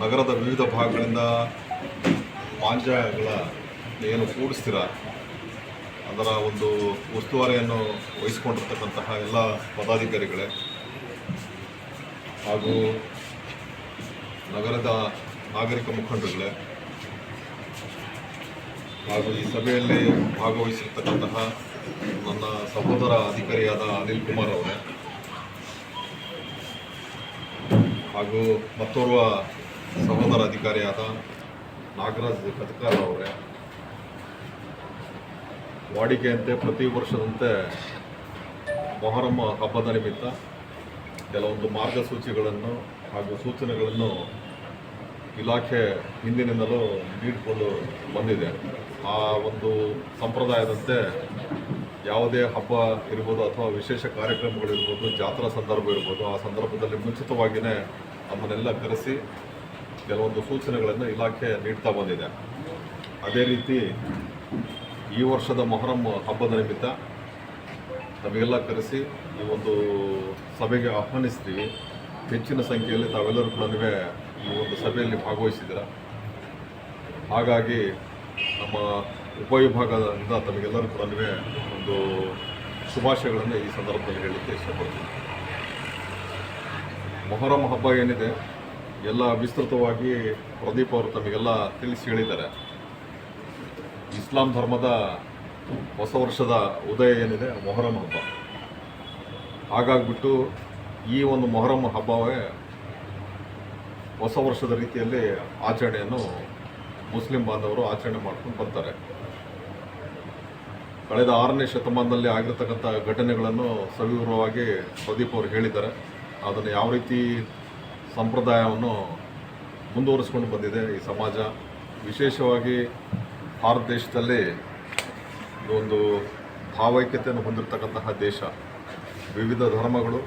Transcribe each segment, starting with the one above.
ನಗರದ ವಿವಿಧ ಭಾಗಗಳಿಂದ ಪಾಂಜಗಳ ಏನು ಕೂಡಿಸ್ತೀರ? ಅದರ ಒಂದು ಉಸ್ತುವಾರಿಯನ್ನು ವಹಿಸಿಕೊಂಡಿರ್ತಕ್ಕಂತಹ ಎಲ್ಲ ಪದಾಧಿಕಾರಿಗಳೇ ಹಾಗೂ ನಗರದ ನಾಗರಿಕ ಮುಖಂಡರುಗಳೇ ಹಾಗೂ ಈ ಸಭೆಯಲ್ಲಿ ಭಾಗವಹಿಸಿರ್ತಕ್ಕಂತಹ ನನ್ನ ಸಹೋದರ ಅಧಿಕಾರಿಯಾದ ಅನಿಲ್ ಕುಮಾರ್ ಅವರೇ ಹಾಗೂ ಮತ್ತೋರ್ವ ಸಹೋದರ ಅಧಿಕಾರಿಯಾದ ನಾಗರಾಜ್ ಕತ್ಕಾರ್ ಅವರೇ, ವಾಡಿಕೆಯಂತೆ ಪ್ರತಿ ವರ್ಷದಂತೆ ಮೊಹರಮ್ಮ ಹಬ್ಬದ ನಿಮಿತ್ತ ಕೆಲವೊಂದು ಮಾರ್ಗಸೂಚಿಗಳನ್ನು ಹಾಗೂ ಸೂಚನೆಗಳನ್ನು ಇಲಾಖೆ ಹಿಂದಿನಿಂದಲೂ ನೀಡಿಕೊಂಡು ಬಂದಿದೆ. ಆ ಒಂದು ಸಂಪ್ರದಾಯದಂತೆ ಯಾವುದೇ ಹಬ್ಬ ಇರ್ಬೋದು ಅಥವಾ ವಿಶೇಷ ಕಾರ್ಯಕ್ರಮಗಳಿರ್ಬೋದು, ಜಾತ್ರಾ ಸಂದರ್ಭ ಇರ್ಬೋದು, ಆ ಸಂದರ್ಭದಲ್ಲಿ ಮುಂಚಿತವಾಗಿಯೇ ನಮ್ಮನ್ನೆಲ್ಲ ಕರೆಸಿ ಕೆಲವೊಂದು ಸೂಚನೆಗಳನ್ನು ಇಲಾಖೆ ನೀಡ್ತಾ ಬಂದಿದೆ. ಅದೇ ರೀತಿ ಈ ವರ್ಷದ ಮೊಹರಂ ಹಬ್ಬದ ನಿಮಿತ್ತ ತಮಗೆಲ್ಲ ಕರೆಸಿ ಈ ಒಂದು ಸಭೆಗೆ ಆಹ್ವಾನಿಸ್ತೀವಿ. ಹೆಚ್ಚಿನ ಸಂಖ್ಯೆಯಲ್ಲಿ ತಾವೆಲ್ಲರೂ ಕೂಡ ಈ ಒಂದು ಸಭೆಯಲ್ಲಿ ಭಾಗವಹಿಸಿದ್ದೀರ? ಹಾಗಾಗಿ ನಮ್ಮ ಉಪವಿಭಾಗದಿಂದ ತಮಗೆಲ್ಲರೂ ಕೂಡ ಒಂದು ಶುಭಾಶಯಗಳನ್ನು ಈ ಸಂದರ್ಭದಲ್ಲಿ ಹೇಳಲಿಕ್ಕೆ ಇಷ್ಟಪಡ್ತೀನಿ. ಮೊಹರಂ ಹಬ್ಬ ಏನಿದೆ? ಎಲ್ಲ ವಿಸ್ತೃತವಾಗಿ ಪ್ರದೀಪ್ ಅವರು ತಮಗೆಲ್ಲ ತಿಳಿಸಿ ಹೇಳಿದ್ದಾರೆ. ಇಸ್ಲಾಂ ಧರ್ಮದ ಹೊಸ ವರ್ಷದ ಉದಯ ಏನಿದೆ? ಮೊಹರಂ ಹಬ್ಬ. ಹಾಗಾಗ್ಬಿಟ್ಟು ಈ ಒಂದು ಮೊಹರಂ ಹಬ್ಬವೇ ಹೊಸ ವರ್ಷದ ರೀತಿಯಲ್ಲಿ ಆಚರಣೆಯನ್ನು ಮುಸ್ಲಿಂ ಬಾಂಧವರು ಆಚರಣೆ ಮಾಡ್ಕೊಂಡು ಬರ್ತಾರೆ. ಕಳೆದ ಆರನೇ ಶತಮಾನದಲ್ಲಿ ಆಗಿರತಕ್ಕಂಥ ಘಟನೆಗಳನ್ನು ಸವಿವರವಾಗಿ ಪ್ರದೀಪ್ ಅವರು ಹೇಳಿದ್ದಾರೆ. ಅದನ್ನು ಯಾವ ರೀತಿ ಸಂಪ್ರದಾಯವನ್ನು ಮುಂದುವರಿಸ್ಕೊಂಡು ಬಂದಿದೆ ಈ ಸಮಾಜ. ವಿಶೇಷವಾಗಿ ಭಾರತ ದೇಶದಲ್ಲಿ ಒಂದು ಭಾವೈಕ್ಯತೆಯನ್ನು ಹೊಂದಿರತಕ್ಕಂತಹ ದೇಶ. ವಿವಿಧ ಧರ್ಮಗಳು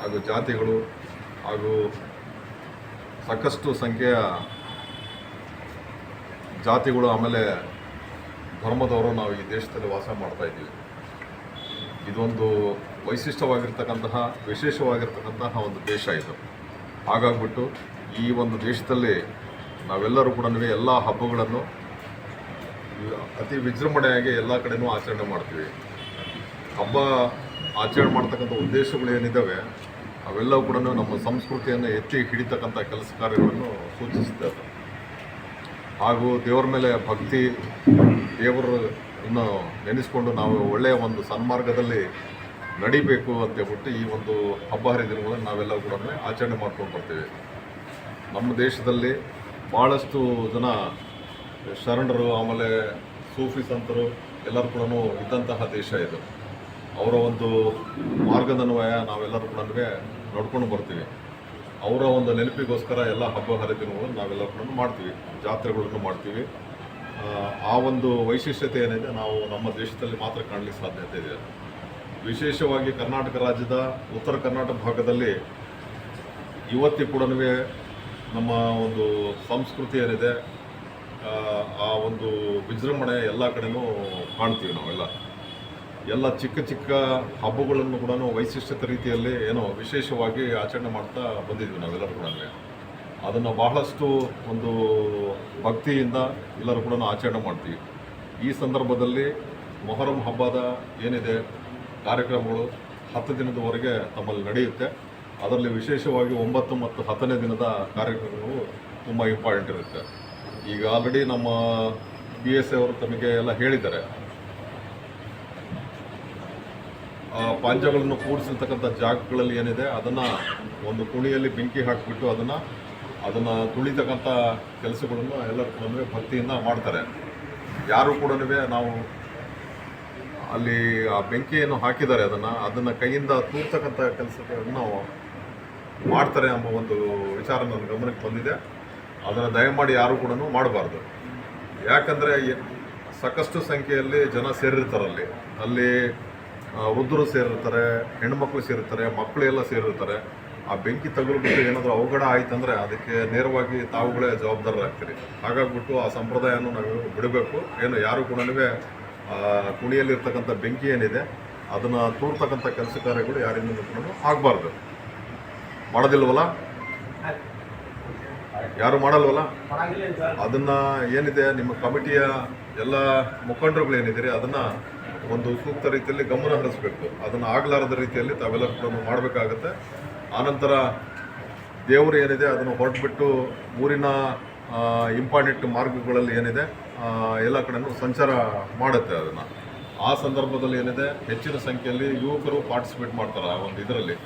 ಹಾಗೂ ಜಾತಿಗಳು ಹಾಗೂ ಸಾಕಷ್ಟು ಸಂಖ್ಯೆಯ ಜಾತಿಗಳು ಆಮೇಲೆ ಧರ್ಮದವರು ನಾವು ಈ ದೇಶದಲ್ಲಿ ವಾಸ ಮಾಡ್ತಾ ಇದ್ದೀವಿ. ಇದೊಂದು ವೈಶಿಷ್ಟ್ಯವಾಗಿರ್ತಕ್ಕಂತಹ, ವಿಶೇಷವಾಗಿರ್ತಕ್ಕಂತಹ ಒಂದು ದೇಶ ಇದು. ಹಾಗಾಗ್ಬಿಟ್ಟು ಈ ಒಂದು ದೇಶದಲ್ಲಿ ನಾವೆಲ್ಲರೂ ಕೂಡ ಎಲ್ಲ ಹಬ್ಬಗಳನ್ನು ಅತಿ ವಿಜೃಂಭಣೆಯಾಗಿ ಎಲ್ಲ ಕಡೆನೂ ಆಚರಣೆ ಮಾಡ್ತೀವಿ. ಹಬ್ಬ ಆಚರಣೆ ಮಾಡ್ತಕ್ಕಂಥ ಉದ್ದೇಶಗಳು ಏನಿದ್ದಾವೆ, ಅವೆಲ್ಲವೂ ಕೂಡ ನಮ್ಮ ಸಂಸ್ಕೃತಿಯನ್ನು ಎತ್ತಿ ಹಿಡಿತಕ್ಕಂಥ ಕೆಲಸ ಕಾರ್ಯಗಳನ್ನು ಸೂಚಿಸುತ್ತೆ ಹಾಗೂ ದೇವರ ಮೇಲೆ ಭಕ್ತಿ ದೇವರನ್ನು ನೆನೆಸ್ಕೊಂಡು ನಾವು ಒಳ್ಳೆಯ ಒಂದು ಸನ್ಮಾರ್ಗದಲ್ಲಿ ನಡಿಬೇಕು ಅಂತ ಹೇಳ್ಬಿಟ್ಟು ಈ ಒಂದು ಹಬ್ಬ ಹರಿದಿನಗಳನ್ನು ನಾವೆಲ್ಲ ಕೂಡ ಆಚರಣೆ ಮಾಡ್ಕೊಂಡು ಬರ್ತೀವಿ. ನಮ್ಮ ದೇಶದಲ್ಲಿ ಭಾಳಷ್ಟು ಜನ ಶರಣರು, ಆಮೇಲೆ ಸೂಫಿ ಸಂತರು ಎಲ್ಲರೂ ಕೂಡ ಇದ್ದಂತಹ ದೇಶ ಇದು. ಅವರ ಒಂದು ಮಾರ್ಗದನ್ವಯ ನಾವೆಲ್ಲರೂ ಕೂಡ ನೋಡ್ಕೊಂಡು ಬರ್ತೀವಿ. ಅವರ ಒಂದು ನೆನಪಿಗೋಸ್ಕರ ಎಲ್ಲ ಹಬ್ಬ ಹರಿದಿನಗಳನ್ನು ನಾವೆಲ್ಲ ಕೂಡ ಮಾಡ್ತೀವಿ. ಜಾತ್ರೆಗಳನ್ನು ಮಾಡ್ತೀವಿ. ಆ ಒಂದು ವೈಶಿಷ್ಟ್ಯತೆ ಏನಿದೆ, ನಾವು ನಮ್ಮ ದೇಶದಲ್ಲಿ ಮಾತ್ರ ಕಾಣಲಿಕ್ಕೆ ಸಾಧ್ಯತೆ ಇದೆ. ವಿಶೇಷವಾಗಿ ಕರ್ನಾಟಕ ರಾಜ್ಯದ ಉತ್ತರ ಕರ್ನಾಟಕ ಭಾಗದಲ್ಲಿ ಇವತ್ತಿ ಕೂಡ ನಮ್ಮ ಒಂದು ಸಂಸ್ಕೃತಿ ಏನಿದೆ ಆ, ಒಂದು ವಿಜೃಂಭಣೆ ಎಲ್ಲ ಕಡೆನೂ ಕಾಣ್ತೀವಿ ನಾವೆಲ್ಲ. ಎಲ್ಲ ಚಿಕ್ಕ ಚಿಕ್ಕ ಹಬ್ಬಗಳನ್ನು ಕೂಡ ವೈಶಿಷ್ಟ್ಯತ ರೀತಿಯಲ್ಲಿ ಏನೋ ವಿಶೇಷವಾಗಿ ಆಚರಣೆ ಮಾಡ್ತಾ ಬಂದಿದ್ವಿ ನಾವೆಲ್ಲರೂ ಕೂಡ ಅದನ್ನು ಬಹಳಷ್ಟು ಒಂದು ಭಕ್ತಿಯಿಂದ ಎಲ್ಲರೂ ಕೂಡ ಆಚರಣೆ ಮಾಡ್ತೀವಿ. ಈ ಸಂದರ್ಭದಲ್ಲಿ ಮೊಹರಂ ಹಬ್ಬದ ಏನಿದೆ ಕಾರ್ಯಕ್ರಮಗಳು ಹತ್ತು ದಿನದವರೆಗೆ ತಮ್ಮಲ್ಲಿ ನಡೆಯುತ್ತೆ. ಅದರಲ್ಲಿ ವಿಶೇಷವಾಗಿ ಒಂಬತ್ತು ಮತ್ತು ಹತ್ತನೇ ದಿನದ ಕಾರ್ಯಕ್ರಮಗಳು ತುಂಬ ಇಂಪಾರ್ಟೆಂಟ್ ಇರುತ್ತೆ. ಈಗ ಆಲ್ರೆಡಿ ನಮ್ಮ ಬಿ ಎಸ್ ಅವರು ತಮಗೆ ಎಲ್ಲ ಹೇಳಿದ್ದಾರೆ. ಆ ಪಾಂಜಗಳನ್ನು ಕೂಡಿಸಿರ್ತಕ್ಕಂಥ ಜಾಗಗಳಲ್ಲಿ ಏನಿದೆ, ಅದನ್ನು ಒಂದು ಕುಣಿಯಲ್ಲಿ ಬೆಂಕಿ ಹಾಕಿಬಿಟ್ಟು ಅದನ್ನು ಅದನ್ನು ತುಳಿತಕ್ಕಂಥ ಕೆಲಸಗಳನ್ನು ಎಲ್ಲರೂ ಕೂಡ ಭಕ್ತಿಯಿಂದ ಮಾಡ್ತಾರೆ. ಯಾರು ಕೂಡ ನಾವು ಅಲ್ಲಿ ಆ ಬೆಂಕಿಯನ್ನು ಹಾಕಿದ್ದಾರೆ, ಅದನ್ನು ಅದನ್ನು ಕೈಯಿಂದ ತೂರ್ತಕ್ಕಂಥ ಕೆಲಸಗಳನ್ನು ಮಾಡ್ತಾರೆ ಎಂಬ ಒಂದು ವಿಚಾರ ನನ್ನ ಗಮನಕ್ಕೆ ಬಂದಿದೆ. ಅದನ್ನು ದಯಮಾಡಿ ಯಾರು ಕೂಡ ಮಾಡಬಾರ್ದು. ಯಾಕಂದರೆ ಸಾಕಷ್ಟು ಸಂಖ್ಯೆಯಲ್ಲಿ ಜನ ಸೇರಿರ್ತಾರೆ ಅಲ್ಲಿ. ಅಲ್ಲಿ ವೃದ್ಧರು ಸೇರಿರ್ತಾರೆ, ಹೆಣ್ಮಕ್ಳು ಸೇರಿರ್ತಾರೆ ಮಕ್ಕಳು ಎಲ್ಲ ಸೇರಿರ್ತಾರೆ. ಆ ಬೆಂಕಿ ತಗುಲ್ಬಿಟ್ಟು ಏನಾದರೂ ಅವಘಡ ಆಯ್ತಂದರೆ ಅದಕ್ಕೆ ನೇರವಾಗಿ ತಾವುಗಳೇ ಜವಾಬ್ದಾರರಾಗ್ತೀರಿ. ಹಾಗಾಗ್ಬಿಟ್ಟು ಆ ಸಂಪ್ರದಾಯವನ್ನು ನಾವು ಬಿಡಬೇಕು. ಏನು ಯಾರು ಕೂಡ ಕುಣಿಯಲ್ಲಿರ್ತಕ್ಕಂಥ ಬೆಂಕಿ ಏನಿದೆ, ಅದನ್ನು ತೋರ್ತಕ್ಕಂಥ ಕೆಲಸ ಕಾರ್ಯಗಳು ಯಾರಿಂದ ಆಗಬಾರ್ದು. ಮಾಡೋದಿಲ್ವಲ್ಲ? ಯಾರು ಮಾಡಲ್ವಲ್ಲ? ಅದನ್ನ ಏನಿದೆ, ನಿಮ್ಮ ಕಮಿಟಿಯ ಎಲ್ಲ ಮುಖಂಡರುಗಳು ಅದನ್ನು ಅದನ್ನ ಒಂದು ಸೂಕ್ತ ರೀತಿಯಲ್ಲಿ ಗಮನ ಹರಿಸಬೇಕು. ಅದನ್ನ ಆಗಲಾರದ ರೀತಿಯಲ್ಲಿ ತಾವೆಲ್ಲ ಮಾಡಬೇಕಾಗತ್ತೆ. ಆನಂತರ ದೇವರು ಏನಿದೆ, ಅದನ್ನು ಹೊರಟ್ಬಿಟ್ಟು ಊರಿನ ಇಂಪಾರ್ಟೆಂಟ್ ಮಾರ್ಗಗಳಲ್ಲಿ ಏನಿದೆ ಎಲ್ಲ ಕಡೆನೂ ಸಂಚಾರ ಮಾಡುತ್ತೆ ಅದನ್ನು. ಆ ಸಂದರ್ಭದಲ್ಲಿ ಏನಿದೆ, ಹೆಚ್ಚಿನ ಸಂಖ್ಯೆಯಲ್ಲಿ ಯುವಕರು ಪಾರ್ಟಿಸಿಪೇಟ್ ಮಾಡ್ತಾರೆ ಆ ಒಂದು ಇದರಲ್ಲಿ.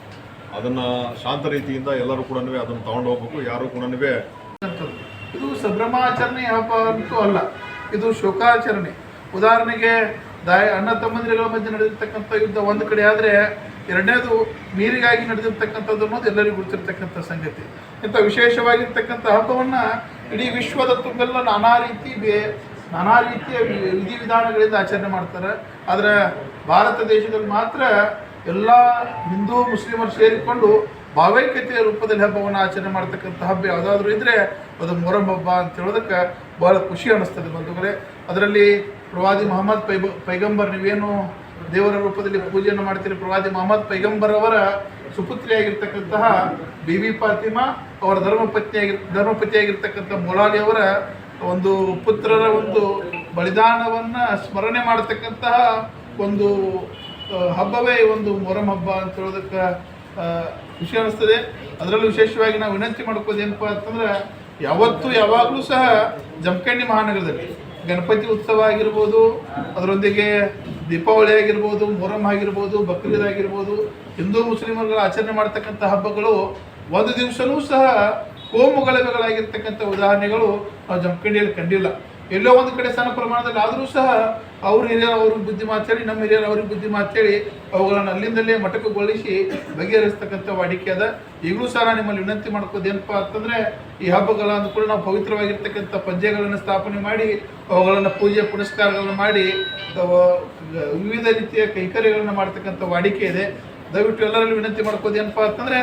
ಅದನ್ನು ಶಾಂತ ರೀತಿಯಿಂದ ಎಲ್ಲರೂ ಕೂಡ ಅದನ್ನು ತಗೊಂಡು ಹೋಗ್ಬೇಕು, ಯಾರು ಕೂಡ ಇದು ಸಂಭ್ರಮಾಚರಣೆ ಹಬ್ಬ ಅಂತೂ ಅಲ್ಲ, ಇದು ಶೋಕಾಚರಣೆ. ಉದಾಹರಣೆಗೆ ದಾಯ ಅಣ್ಣ ತಮ್ಮಂದಿರಗಳ ಮಧ್ಯೆ ನಡೆದಿರ್ತಕ್ಕಂಥ ಯುದ್ಧ ಒಂದು ಕಡೆ ಆದರೆ ಎರಡನೇದು ನೀರಿಗಾಗಿ ನಡೆದಿರ್ತಕ್ಕಂಥದ್ದು ಅನ್ನೋದು ಎಲ್ಲರಿಗೂ ಗೊತ್ತಿರ್ತಕ್ಕಂಥ ಸಂಗತಿ. ಇಂಥ ವಿಶೇಷವಾಗಿರ್ತಕ್ಕಂಥ ಹಬ್ಬವನ್ನು ಇಡೀ ವಿಶ್ವದ ತುಂಬೆಲ್ಲ ನಾನಾ ರೀತಿ ಬೇ ನಾನಾ ರೀತಿಯ ವಿಧಿವಿಧಾನಗಳಿಂದ ಆಚರಣೆ ಮಾಡ್ತಾರೆ. ಆದರೆ ಭಾರತ ದೇಶದಲ್ಲಿ ಮಾತ್ರ ಎಲ್ಲ ಹಿಂದೂ ಮುಸ್ಲಿಮರು ಸೇರಿಕೊಂಡು ಭಾವೈಕ್ಯತೆಯ ರೂಪದಲ್ಲಿ ಹಬ್ಬವನ್ನು ಆಚರಣೆ ಮಾಡ್ತಕ್ಕಂಥ ಹಬ್ಬ ಯಾವುದಾದ್ರೂ ಇದ್ದರೆ ಅದು ಮೊರಂ ಹಬ್ಬ ಅಂತ ಹೇಳೋದಕ್ಕೆ ಬಹಳ ಖುಷಿ ಅನ್ನಿಸ್ತದೆ ಬಂಧುಗಳೇ. ಅದರಲ್ಲಿ ಪ್ರವಾದಿ ಮೊಹಮ್ಮದ್ ಪೈಬ ಪೈಗಂಬರ್, ನೀವೇನು ದೇವರ ರೂಪದಲ್ಲಿ ಪೂಜೆಯನ್ನು ಮಾಡ್ತೀರಿ? ಪ್ರವಾದಿ ಮೊಹಮ್ಮದ್ ಪೈಗಂಬರ್ ಅವರ ಸುಪುತ್ರಿಯಾಗಿರ್ತಕ್ಕಂತಹ ವಿ ಫಾತಿಮಾ ಅವರ ಧರ್ಮಪತಿಯಾಗಿ ಧರ್ಮಪತಿಯಾಗಿರ್ತಕ್ಕಂಥ ಮೊಲಾಲಿ ಅವರ ಒಂದು ಪುತ್ರರ ಒಂದು ಬಲಿದಾನವನ್ನು ಸ್ಮರಣೆ ಮಾಡತಕ್ಕಂತಹ ಒಂದು ಹಬ್ಬವೇ ಒಂದು ಮೊರಂ ಹಬ್ಬ ಅಂತ ಹೇಳೋದಕ್ಕೆ ಖುಷಿ ಅನಿಸ್ತದೆ. ಅದರಲ್ಲೂ ವಿಶೇಷವಾಗಿ ನಾವು ವಿನಂತಿ ಮಾಡ್ಕೋದು ಏನಪ್ಪ ಅಂತಂದ್ರೆ, ಯಾವತ್ತೂ ಯಾವಾಗಲೂ ಸಹ ಜಮಖಂಡಿ ಮಹಾನಗರದಲ್ಲಿ ಗಣಪತಿ ಉತ್ಸವ ಆಗಿರ್ಬೋದು, ಅದರೊಂದಿಗೆ ದೀಪಾವಳಿ ಆಗಿರ್ಬೋದು, ಮೊಹರಂ ಆಗಿರ್ಬೋದು, ಬಕ್ರೀದ್ ಆಗಿರ್ಬೋದು, ಹಿಂದೂ ಮುಸ್ಲಿಮರುಗಳು ಆಚರಣೆ ಮಾಡ್ತಕ್ಕಂಥ ಹಬ್ಬಗಳು ಒಂದು ದಿವಸನೂ ಸಹ ಕೋಮುಗಲಭೆಗಳಾಗಿರ್ತಕ್ಕಂಥ ಉದಾಹರಣೆಗಳು ನಾವು ಜಮಖಂಡಿಯಲ್ಲಿ ಕಂಡಿಲ್ಲ. ಎಲ್ಲೋ ಒಂದು ಕಡೆ ಸಣ್ಣ ಪ್ರಮಾಣದಲ್ಲಿ ಆದರೂ ಸಹ ಅವ್ರ ಹಿರಿಯರು ಅವ್ರಿಗೆ ಬುದ್ಧಿ ಮಾತೇಳಿ ನಮ್ಮ ಹಿರಿಯರು ಅವ್ರಿಗೆ ಬುದ್ಧಿ ಮಾತೇಳಿ ಅವುಗಳನ್ನು ಅಲ್ಲಿಂದಲೇ ಮಟಕಗೊಳಿಸಿ ಬಗೆಹರಿಸ್ತಕ್ಕಂಥ ವಾಡಿಕೆ ಅದ. ಈಗಲೂ ಸಹ ನಿಮ್ಮಲ್ಲಿ ವಿನಂತಿ ಮಾಡ್ಕೋದು ಏನಪ್ಪ ಅಂತಂದರೆ, ಈ ಹಬ್ಬಗಳ ಅಂದ್ಕೊಂಡು ನಾವು ಪವಿತ್ರವಾಗಿರ್ತಕ್ಕಂಥ ಪದ್ಯಗಳನ್ನು ಸ್ಥಾಪನೆ ಮಾಡಿ, ಅವುಗಳನ್ನು ಪೂಜೆ ಪುನಸ್ಕಾರಗಳನ್ನು ಮಾಡಿ ವಿವಿಧ ರೀತಿಯ ಕೈಕರ್ಯಗಳನ್ನು ಮಾಡ್ತಕ್ಕಂಥ ವಾಡಿಕೆ ಇದೆ. ದಯವಿಟ್ಟು ಎಲ್ಲರಲ್ಲಿ ವಿನಂತಿ ಮಾಡ್ಕೋದು ಏನಪ್ಪ ಅಂತಂದರೆ,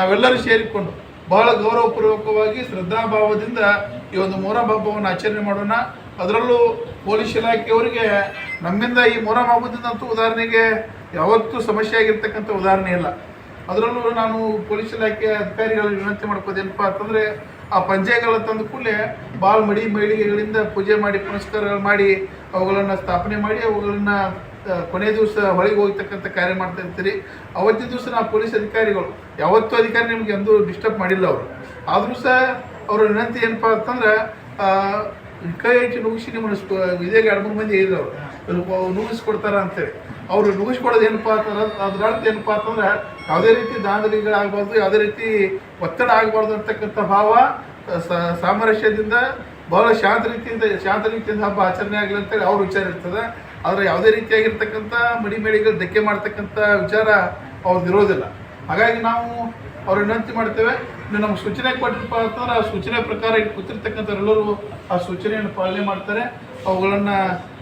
ನಾವೆಲ್ಲರೂ ಸೇರಿಕೊಂಡು ಬಹಳ ಗೌರವಪೂರ್ವಕವಾಗಿ ಶ್ರದ್ಧಾಭಾವದಿಂದ ಈ ಒಂದು ಮೊಹರಂ ಹಬ್ಬವನ್ನು ಆಚರಣೆ ಮಾಡೋಣ. ಅದರಲ್ಲೂ ಪೊಲೀಸ್ ಇಲಾಖೆಯವರಿಗೆ ನಮ್ಮಿಂದ ಈ ಮೊಹರಂ ಹಬ್ಬದಿಂದಂತೂ ಉದಾಹರಣೆಗೆ ಯಾವತ್ತೂ ಸಮಸ್ಯೆ ಆಗಿರ್ತಕ್ಕಂಥ ಉದಾಹರಣೆ ಇಲ್ಲ. ಅದರಲ್ಲೂ ನಾನು ಪೊಲೀಸ್ ಇಲಾಖೆ ಅಧಿಕಾರಿಗಳು ವಿನಂತಿ ಮಾಡ್ಕೋದೇನಪ್ಪ ಅಂತಂದರೆ, ಆ ಪಂಜೆಗಳ ತಂದ ಕೂಡಲೇ ಭಾಳ ಮಡಿ ಮಹಿಳೆಗಳಿಂದ ಪೂಜೆ ಮಾಡಿ, ಪುನಸ್ಕಾರಗಳು ಮಾಡಿ, ಅವುಗಳನ್ನು ಸ್ಥಾಪನೆ ಮಾಡಿ, ಅವುಗಳನ್ನು ಕೊನೆ ದಿವಸ ಹೊಳೆಗೆ ಹೋಗ್ತಕ್ಕಂಥ ಕಾರ್ಯ ಮಾಡ್ತಾ ಇರ್ತೀರಿ. ಅವತ್ತಿನ ದಿವಸ ನಾವು ಪೊಲೀಸ್ ಅಧಿಕಾರಿಗಳು. ಯಾವತ್ತೂ ಅಧಿಕಾರಿ ನಿಮಗೆ ಎಂದೂ ಡಿಸ್ಟರ್ಬ್ ಮಾಡಿಲ್ಲ ಅವರು. ಆದರೂ ಸಹ ಅವ್ರ ವಿನಂತಿ ಏನಪ್ಪ ಅಂತಂದ್ರೆ ಕೈ ಹೆಚ್ಚು ನುಗ್ಗಿಸಿ ನಿಮ್ಮನ್ನು ಇದೇ ಎರಡು ಮೂರು ಮಂದಿ ಅವರು. ನುಗ್ಗಿಸ್ಕೊಡ್ತಾರ ಅಂತೇಳಿ. ಅವರು ನುಗ್ಗಿಸ್ಕೊಡೋದು ಏನಪ್ಪ ಅಂತಂದ್ರೆ ಅದ್ರ ಅರ್ಥ ಏನಪ್ಪ ಅಂತಂದ್ರೆ, ಯಾವುದೇ ರೀತಿ ದಾಂಧಲಿಗಳಾಗಬಾರ್ದು, ಯಾವುದೇ ರೀತಿ ಒತ್ತಡ ಆಗಬಾರ್ದು ಅಂತಕ್ಕಂಥ ಭಾವ ಸಾಮರಸ್ಯದಿಂದ, ಬಹಳ ಶಾಂತ ರೀತಿಯಿಂದ ಶಾಂತ ರೀತಿಯಿಂದ ಹಬ್ಬ ಆಚರಣೆ ಆಗಲಿ ಅಂತೇಳಿ ಅವ್ರ ವಿಚಾರ ಇರ್ತದೆ. ಆದರೆ ಯಾವುದೇ ರೀತಿಯಾಗಿರ್ತಕ್ಕಂಥ ಮಡಿಮೇಡಿಗಳು ಧಕ್ಕೆ ಮಾಡ್ತಕ್ಕಂಥ ವಿಚಾರ ಅವ್ರದ್ದು ಇರೋದಿಲ್ಲ. ಹಾಗಾಗಿ ನಾವು ಅವ್ರ ವಿನಂತಿ ಮಾಡ್ತೇವೆ, ಇನ್ನು ನಮ್ಗೆ ಸೂಚನೆ ಕೊಟ್ಟಿರಪ್ಪ ಅಂತಂದ್ರೆ ಆ ಸೂಚನೆ ಪ್ರಕಾರ ಇಲ್ಲಿ ಕೂತಿರ್ತಕ್ಕಂಥವರೆಲ್ಲರೂ ಆ ಸೂಚನೆಯನ್ನು ಪಾಲನೆ ಮಾಡ್ತಾರೆ. ಅವುಗಳನ್ನು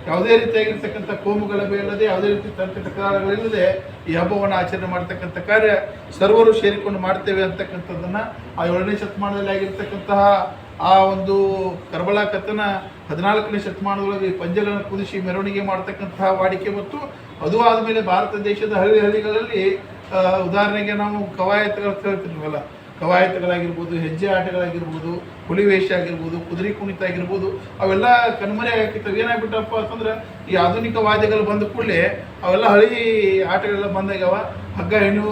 ಯಾವುದೇ ರೀತಿಯಾಗಿರ್ತಕ್ಕಂಥ ಕೋಮು ಗಲಭೆ ಇಲ್ಲದೆ, ಯಾವುದೇ ರೀತಿ ತಂತ್ರ ತಕರಾರುಗಳಿಲ್ಲದೆ ಈ ಹಬ್ಬವನ್ನು ಆಚರಣೆ ಮಾಡ್ತಕ್ಕಂಥ ಕಾರ್ಯ ಸರ್ವರು ಸೇರಿಕೊಂಡು ಮಾಡ್ತೇವೆ ಅಂತಕ್ಕಂಥದ್ದನ್ನು ಆ ಏಳನೇ ಶತಮಾನದಲ್ಲಿ ಆಗಿರ್ತಕ್ಕಂತಹ ಆ ಒಂದು ಕರ್ಬಳ ಕಥನ ಹದಿನಾಲ್ಕನೇ ಶತಮಾನದೊಳಗೆ ಪಂಜಗಳನ್ನು ಕುದಿಸಿ ಮೆರವಣಿಗೆ ಮಾಡ್ತಕ್ಕಂತಹ ವಾಡಿಕೆ ಮತ್ತು ಅದು ಆದಮೇಲೆ ಭಾರತ ದೇಶದ ಹಳ್ಳಿ ಹಳ್ಳಿಗಳಲ್ಲಿ ಉದಾಹರಣೆಗೆ ನಾವು ಕವಾಯತ್ಗಳು ಅಂತ ಹೇಳ್ತಿರ್ವಲ್ಲ ಕವಾಯತ್ಗಳಾಗಿರ್ಬೋದು, ಹೆಜ್ಜೆ ಆಟಗಳಾಗಿರ್ಬೋದು, ಹುಲಿ ವೇಷ ಆಗಿರ್ಬೋದು, ಕುದುರೆ ಕುಣಿತ ಆಗಿರ್ಬೋದು, ಅವೆಲ್ಲ ಕಣ್ಮರೆ ಆಗಿರ್ತವೆ. ಏನಾಗ್ಬಿಟ್ಟಪ್ಪ ಅಂತಂದ್ರೆ, ಈ ಆಧುನಿಕ ವಾದ್ಯಗಳು ಬಂದ ಕೂಡಲೇ ಅವೆಲ್ಲ ಹಳಿ ಆಟಗಳೆಲ್ಲ ಬಂದಾಗ್ಯಾವ. ಹಗ್ಗ ಹೆಣ್ಣು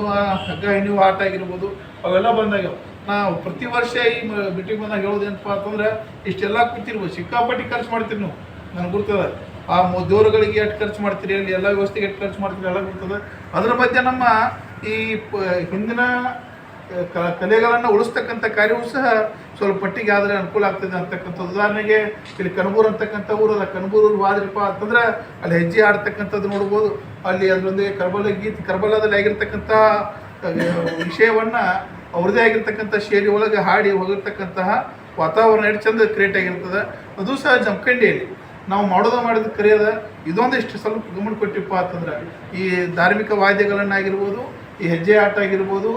ಹಗ್ಗ ಹೆಣ್ಣು ಆಟ ಆಗಿರ್ಬೋದು, ಅವೆಲ್ಲ ಬಂದಾಗ್ಯಾವ. ನಾವು ಪ್ರತಿ ವರ್ಷ ಈ ಮೀಟಿಂಗ್ ಬಂದಾಗ ಹೇಳೋದೇನಪ್ಪ ಅಂತಂದ್ರೆ, ಇಷ್ಟೆಲ್ಲ ಕೂತಿರ್ಬೋದು. ಸಿಕ್ಕಾಪಟ್ಟಿ ಖರ್ಚು ಮಾಡ್ತೀವಿ ನಾವು. ನನಗೆ ಗುರ್ತದ ಆ ಮೊ- ದೇವರುಗಳಿಗೆ ಎಷ್ಟು ಖರ್ಚು ಮಾಡ್ತೀರಿ, ಅಲ್ಲಿ ಎಲ್ಲ ವ್ಯವಸ್ಥೆಗೆ ಎಷ್ಟು ಖರ್ಚು ಮಾಡ್ತೀರಿ ಎಲ್ಲ ಬರ್ತದೆ ಅದ್ರ ಬಗ್ಗೆ ನಮ್ಮ ಈ ಪ, ಹಿಂದಿನ ಕಲೆಗಳನ್ನು ಉಳಿಸ್ತಕ್ಕಂಥ ಕಾರ್ಯವೂ ಸಹ ಸ್ವಲ್ಪ ಮಟ್ಟಿಗೆ ಆದರೆ ಅನುಕೂಲ ಆಗ್ತದೆ ಅಂತಕ್ಕಂಥ ಉದಾಹರಣೆಗೆ ಇಲ್ಲಿ ಕಣಬೂರು ಅಂತಕ್ಕಂಥ ಊರು ಅದ ಕನಬೂರು ವಾದ್ರಪ್ಪ ಅಂತಂದ್ರೆ ಅಲ್ಲಿ ಹೆಜ್ಜೆ ಆಡ್ತಕ್ಕಂಥದ್ದು ನೋಡ್ಬೋದು. ಅಲ್ಲಿ ಅದರೊಂದಿಗೆ ಕರ್ಬಲ ಗೀತೆ ಕರ್ಬಲದಲ್ಲಿ ಆಗಿರ್ತಕ್ಕಂಥ ವಿಷಯವನ್ನು ಅವ್ರದ್ದೇ ಆಗಿರ್ತಕ್ಕಂಥ ಶೈಲಿ ಒಳಗೆ ಹಾಡಿ ಹೋಗಿರ್ತಕ್ಕಂತಹ ವಾತಾವರಣ ಎಷ್ಟು ಚಂದ ಕ್ರಿಯೇಟ್ ಆಗಿರ್ತದೆ. ಅದು ಸಹ ಜಮಖಂಡಿಯಲ್ಲಿ. ನಾವು ಮಾಡೋದ ಮಾಡಿದ ಕರೆಯದ ಇದೊಂದಿಷ್ಟು ಸ್ವಲ್ಪ ಗಮನ ಕೊಟ್ಟಿಪ್ಪ ಅಂತಂದ್ರೆ, ಈ ಧಾರ್ಮಿಕ ವಾದ್ಯಗಳನ್ನಾಗಿರ್ಬೋದು, ಈ ಹೆಜ್ಜೆ ಆಟ ಆಗಿರ್ಬೋದು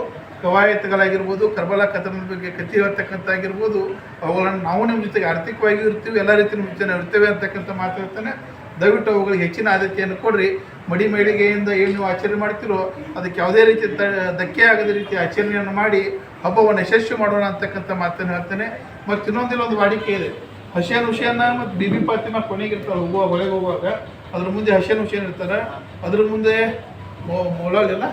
ಕವಾಯತ್ಗಳಾಗಿರ್ಬೋದು, ಕರ್ಬಲ ಕಥನದ ಬಗ್ಗೆ ಕಥೆ ಹೇಳ್ತಕ್ಕಂಥ ಆಗಿರ್ಬೋದು ಅವುಗಳನ್ನು ನಾವು ನಿಮ್ಮ ಜೊತೆಗೆ ಆರ್ಥಿಕವಾಗಿ ಇರ್ತೀವಿ, ಎಲ್ಲ ರೀತಿ ನಿಮ್ಮ ಜೊತೆ ಇರ್ತೇವೆ ಅಂತಕ್ಕಂಥ ಮಾತಾಡ್ತಾನೆ ದಯವಿಟ್ಟು ಅವುಗಳಿಗೆ ಹೆಚ್ಚಿನ ಆದ್ಯತೆಯನ್ನು ಕೊಡ್ರಿ. ಮಡಿ ಮೇಳಿಗೆಯಿಂದ ಏನು ನೀವು ಆಚರಣೆ ಮಾಡ್ತಿರೋ, ಅದಕ್ಕೆ ಯಾವುದೇ ರೀತಿ ತ ಧಕ್ಕೆ ಆಗದ ರೀತಿ ಆಚರಣೆಯನ್ನು ಮಾಡಿ, ಹಬ್ಬವನ್ನು ಯಶಸ್ವಿ ಮಾಡೋಣ ಅಂತಕ್ಕಂಥ ಮಾತನ್ನು ಹೇಳ್ತೇನೆ. ಮತ್ತು ಇನ್ನೊಂದಿಲ್ಲ ಒಂದು ವಾಡಿಕೆ ಇದೆ. ಹಸೇನ್ ಹುಷಿಯನ್ನ ಮತ್ತು ಬಿಬಿ ಪಾತಿಮ ಕೊನೆಗೆ ಇರ್ತಾರೆ ಹೋಗುವ ಹೊಳೆಗೆ ಹೋಗುವಾಗ, ಅದ್ರ ಮುಂದೆ ಹಸಿಯನ್ ಹುಷಿಯನ್ ಇರ್ತಾರೆ. ಅದ್ರ ಮುಂದೆ ಮೋಲಾಲಿ ಅಲ್ಲ?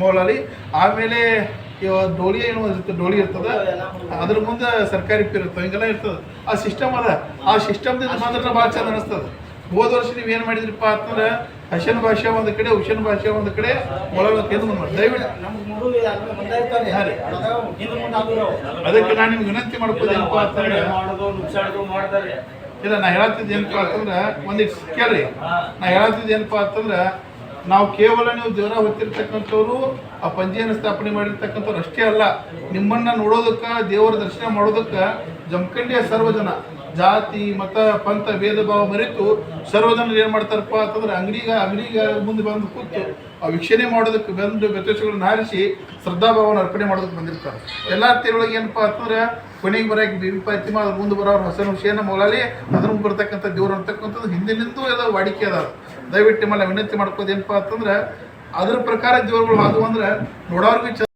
ಮೌಲಾಲಿ. ಆಮೇಲೆ ಇವಾಗ ಡೋಳಿ ಏನೋ ಇರ್ತದೆ ಡೋಳಿ ಇರ್ತದೆ. ಅದ್ರ ಮುಂದೆ ಸರ್ಕಾರಿ ಇರ್ತದೆ, ಹಿಂಗೆಲ್ಲ ಇರ್ತದೆ. ಆ ಸಿಸ್ಟಮ್ ಅದ. ಆ ಸಿಸ್ಟಮ್ದಿಂದ ಮಾತ್ರ ಭಾಳ ಚಂದ ಅನಿಸ್ತದೆ. ಹೋದ ವರ್ಷ ನೀವು ಏನು ಮಾಡಿದ್ರಿಪ್ಪ ಅಂತಂದ್ರೆ ಹಸನ್ ಭಾಷೆ ಒಂದು ಕಡೆ ಹುಷನ್ ಭಾಷೆ ಒಂದು ಕಡೆ ಕೇಂದ್ರ ಮಾಡಿ ದಯವಿಟ್ಟು. ಅದಕ್ಕೆ ನಾನು ನಿಮ್ಗೆ ವಿನಂತಿ ಮಾಡ್ಕೋದೇನಪ್ಪ ಅಂತಂದ್ರೆ ಇಲ್ಲ ನಾ ಹೇಳತ್ತಿದ್ದು ಏನಪ್ಪ ಅಂತಂದ್ರೆ ಒಂದಿಷ್ಟು ಕೇಳ್ರಿ. ನಾ ಹೇಳತ್ತಿದ್ದು ಏನಪ್ಪ ಅಂತಂದ್ರೆ ನಾವು ಕೇವಲ ನೀವು ದೇವರ ಹೊತ್ತಿರ್ತಕ್ಕಂಥವ್ರು ಆ ಪಂಜಿಯನ್ನು ಸ್ಥಾಪನೆ ಮಾಡಿರ್ತಕ್ಕಂಥವ್ರು ಅಷ್ಟೇ ಅಲ್ಲ. ನಿಮ್ಮನ್ನ ನೋಡೋದಕ್ಕೆ ದೇವರ ದರ್ಶನ ಮಾಡೋದಕ್ಕೆ ಜಮಖಂಡಿಯ ಸರ್ವಜನ. ಜಾತಿ, ಮತ, ಪಂಥ, ಭೇದ ಭಾವ ಮರೆತು ಸರ್ವಜನರು ಏನು ಮಾಡ್ತಾರಪ್ಪ ಅಂತಂದ್ರೆ ಅಂಗಡಿಗ ಅಂಗಡಿಗ ಮುಂದೆ ಬಂದು ಕೂತು ಆ ವೀಕ್ಷಣೆ ಮಾಡೋದಕ್ಕೆ ಬಂದು ವ್ಯತ್ಯಾಸಗಳನ್ನು ಹಾರಿಸಿ ಶ್ರದ್ಧಾಭಾವನ ಅರ್ಪಣೆ ಮಾಡೋದಕ್ಕೆ ಬಂದಿರ್ತಾರೆ. ಎಲ್ಲ ತಿರುಳಗೆ ಏನಪ್ಪ ಅಂತಂದ್ರೆ ಕೊನೆಗೆ ಬರೋಕೆ ಬಿ ಪಾತಿಮ ಅದ್ರ ಮುಂದೆ ಬರೋರು ಹೊಸನ ಹುಷೇನ ಮೊಲಾಲಿ ಅದ್ರ ಮುಂದೆ ಬರ್ತಕ್ಕಂಥ ದೇವ್ರು ಅಂತಕ್ಕಂಥದ್ದು ಹಿಂದಿನಿಂದೂ ಎಲ್ಲ ವಾಡಿಕೆ ಅದ ದಯವಿಟ್ಟು ನಿಮ್ಮಲ್ಲ ವಿನಂತಿ ಮಾಡ್ಕೋದು ಏನಪ್ಪ ಅಂತಂದ್ರೆ ಅದ್ರ ಪ್ರಕಾರ ದೇವ್ರುಗಳು ಅದು ಅಂದ್ರೆ ನೋಡೋರ್ಗೂ